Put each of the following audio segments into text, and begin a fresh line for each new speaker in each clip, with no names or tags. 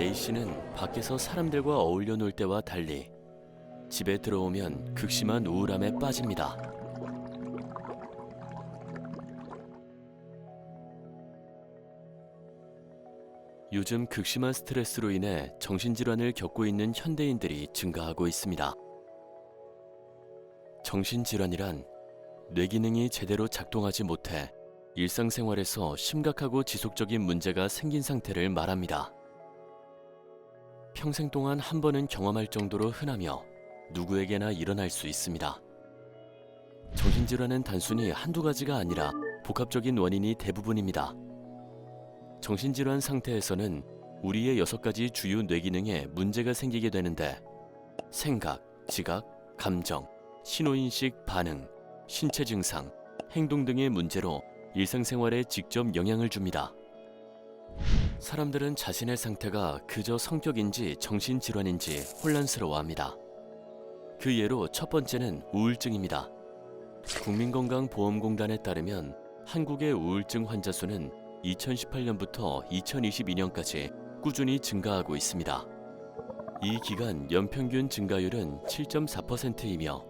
A 씨는 밖에서 사람들과 어울려 놀 때와 달리 집에 들어오면 극심한 우울함에 빠집니다. 요즘 극심한 스트레스로 인해 정신질환을 겪고 있는 현대인들이 증가하고 있습니다. 정신질환이란 뇌기능이 제대로 작동하지 못해 일상생활에서 심각하고 지속적인 문제가 생긴 상태를 말합니다. 평생 동안 한 번은 경험할 정도로 흔하며 누구에게나 일어날 수 있습니다. 정신질환은 단순히 한두 가지가 아니라 복합적인 원인이 대부분입니다. 정신질환 상태에서는 우리의 여섯 가지 주요 뇌기능에 문제가 생기게 되는데 생각, 지각, 감정, 신호인식, 반응, 신체 증상, 행동 등의 문제로 일상생활에 직접 영향을 줍니다. 사람들은 자신의 상태가 그저 성격인지 정신질환인지 혼란스러워합니다. 그 예로 첫 번째는 우울증입니다. 국민건강보험공단에 따르면 한국의 우울증 환자 수는 2018년부터 2022년까지 꾸준히 증가하고 있습니다. 이 기간 연평균 증가율은 7.4%이며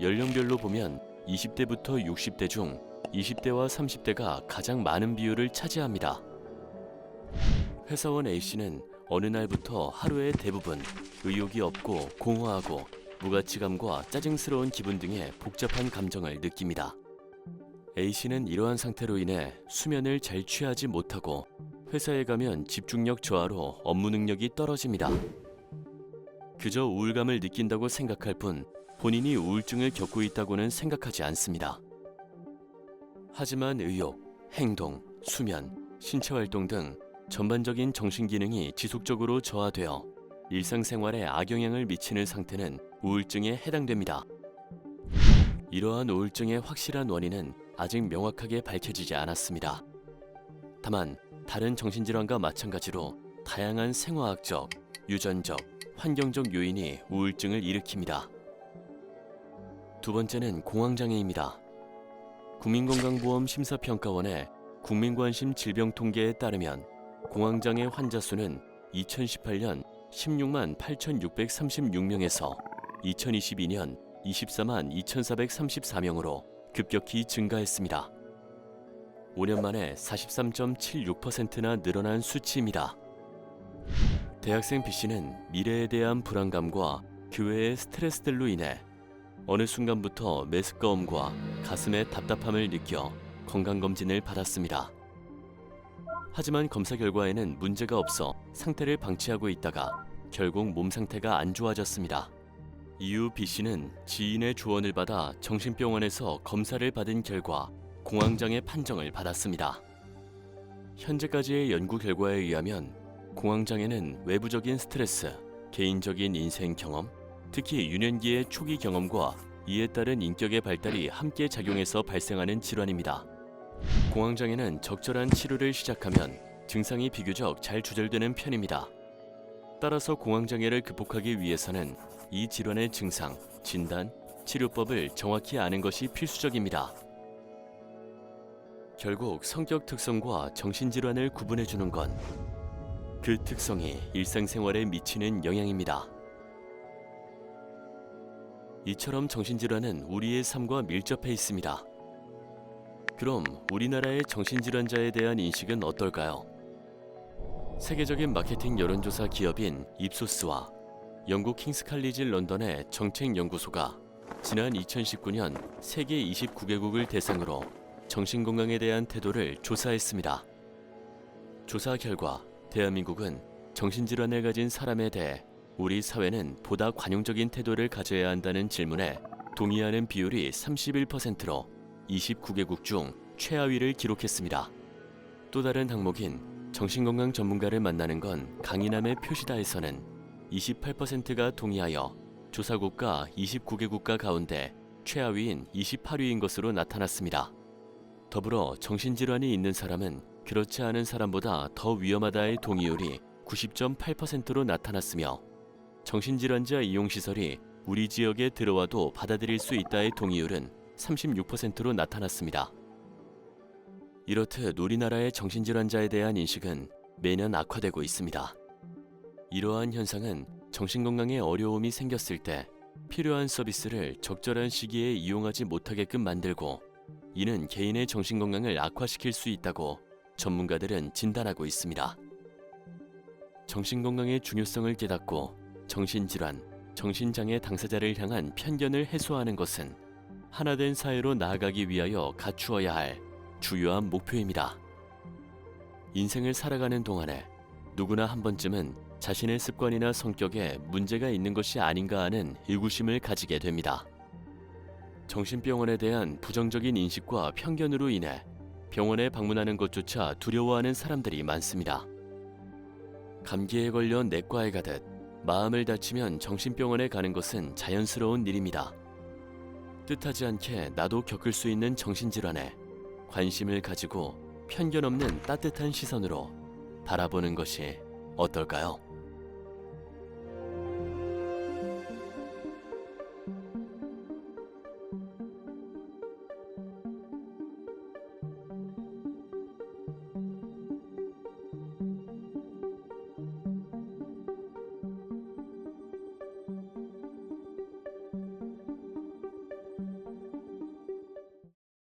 연령별로 보면 20대부터 60대 중 20대와 30대가 가장 많은 비율을 차지합니다. 회사원 A씨는 어느 날부터 하루의 대부분 의욕이 없고 공허하고 무가치감과 짜증스러운 기분 등의 복잡한 감정을 느낍니다. A씨는 이러한 상태로 인해 수면을 잘 취하지 못하고 회사에 가면 집중력 저하로 업무 능력이 떨어집니다. 그저 우울감을 느낀다고 생각할 뿐 본인이 우울증을 겪고 있다고는 생각하지 않습니다. 하지만 의욕, 행동, 수면, 신체 활동 등 전반적인 정신 기능이 지속적으로 저하되어 일상생활에 악영향을 미치는 상태는 우울증에 해당됩니다. 이러한 우울증의 확실한 원인은 아직 명확하게 밝혀지지 않았습니다. 다만 다른 정신질환과 마찬가지로 다양한 생화학적, 유전적, 환경적 요인이 우울증을 일으킵니다. 두 번째는 공황장애입니다. 국민건강보험 심사평가원의 국민관심 질병통계에 따르면 공황장애 환자 수는 2018년 16만 8,636명에서 2022년 24만 2,434명으로 급격히 증가했습니다. 5년 만에 43.76%나 늘어난 수치입니다. 대학생 B씨는 미래에 대한 불안감과 교회의 스트레스들로 인해 어느 순간부터 메스꺼움과 가슴에 답답함을 느껴 건강검진을 받았습니다. 하지만 검사 결과에는 문제가 없어 상태를 방치하고 있다가 결국 몸 상태가 안 좋아졌습니다. 이후 B 씨는 지인의 조언을 받아 정신병원에서 검사를 받은 결과 공황장애 판정을 받았습니다. 현재까지의 연구 결과에 의하면 공황장애는 외부적인 스트레스, 개인적인 인생 경험, 특히 유년기의 초기 경험과 이에 따른 인격의 발달이 함께 작용해서 발생하는 질환입니다. 공황장애는 적절한 치료를 시작하면 증상이 비교적 잘 조절되는 편입니다. 따라서 공황장애를 극복하기 위해서는 이 질환의 증상, 진단, 치료법을 정확히 아는 것이 필수적입니다. 결국 성격 특성과 정신질환을 구분해 주는 건 그 특성이 일상생활에 미치는 영향입니다. 이처럼 정신질환은 우리의 삶과 밀접해 있습니다. 그럼 우리나라의 정신질환자에 대한 인식은 어떨까요? 세계적인 마케팅 여론조사 기업인 입소스와 영국 킹스 칼리지 런던의 정책 연구소가 지난 2019년 세계 29개국을 대상으로 정신건강에 대한 태도를 조사했습니다. 조사 결과 대한민국은 정신질환을 가진 사람에 대해 우리 사회는 보다 관용적인 태도를 가져야 한다는 질문에 동의하는 비율이 31%로 29개국 중 최하위를 기록했습니다. 또 다른 항목인 정신건강 전문가를 만나는 건 강인함의 표시다에서는 28%가 동의하여 조사국가 29개 국가 가운데 최하위인 28위인 것으로 나타났습니다. 더불어 정신질환이 있는 사람은 그렇지 않은 사람보다 더 위험하다의 동의율이 90.8%로 나타났으며 정신질환자 이용시설이 우리 지역에 들어와도 받아들일 수 있다의 동의율은 36%로 나타났습니다. 이렇듯 우리나라의 정신질환자에 대한 인식은 매년 악화되고 있습니다. 이러한 현상은 정신건강에 어려움이 생겼을 때 필요한 서비스를 적절한 시기에 이용하지 못하게끔 만들고 이는 개인의 정신건강을 악화시킬 수 있다고 전문가들은 진단하고 있습니다. 정신건강의 중요성을 깨닫고 정신질환, 정신장애 당사자를 향한 편견을 해소하는 것은 하나된 사회로 나아가기 위하여 갖추어야 할 주요한 목표입니다. 인생을 살아가는 동안에 누구나 한 번쯤은 자신의 습관이나 성격에 문제가 있는 것이 아닌가 하는 의구심을 가지게 됩니다. 정신병원에 대한 부정적인 인식과 편견으로 인해 병원에 방문하는 것조차 두려워하는 사람들이 많습니다. 감기에 걸려 내과에 가듯 마음을 다치면 정신병원에 가는 것은 자연스러운 일입니다. 뜻하지 않게 나도 겪을 수 있는 정신질환에 관심을 가지고 편견 없는 따뜻한 시선으로 바라보는 것이 어떨까요?